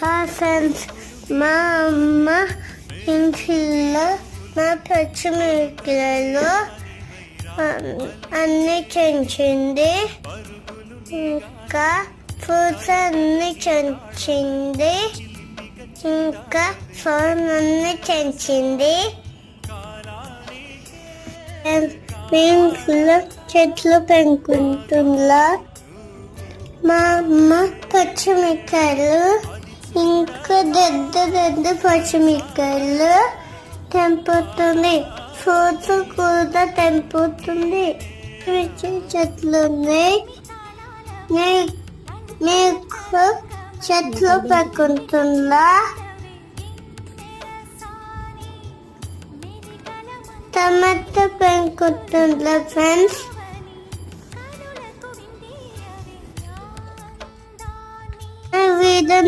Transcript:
Haasan's friends మా అమ్మ ఇంట్లో మా పచ్చిమిరపకాయలు అన్ని చెంచింది. ఇంకా ఫ్రూట్స్ అన్ని చెంచింది. ఇంకా ఫోన్ అన్ని చెంచింది. మీ ఇంట్లో చెట్లు పెంచుకుంటుందా మా అమ్మ పచ్చిమిరపకాయలు ఇంకా పెద్ద పెద్ద పచ్చిమిరకాయలు తెంపుతుంది. ఫ్రూట్స్ కూడా తెంపుతుంది. మిర్చి చెట్లు ఉన్నాయి. మీకు చెట్లు పెంచుతుందా టమాటా పెంచుతుందా ఫ్రెండ్స్? వీడియో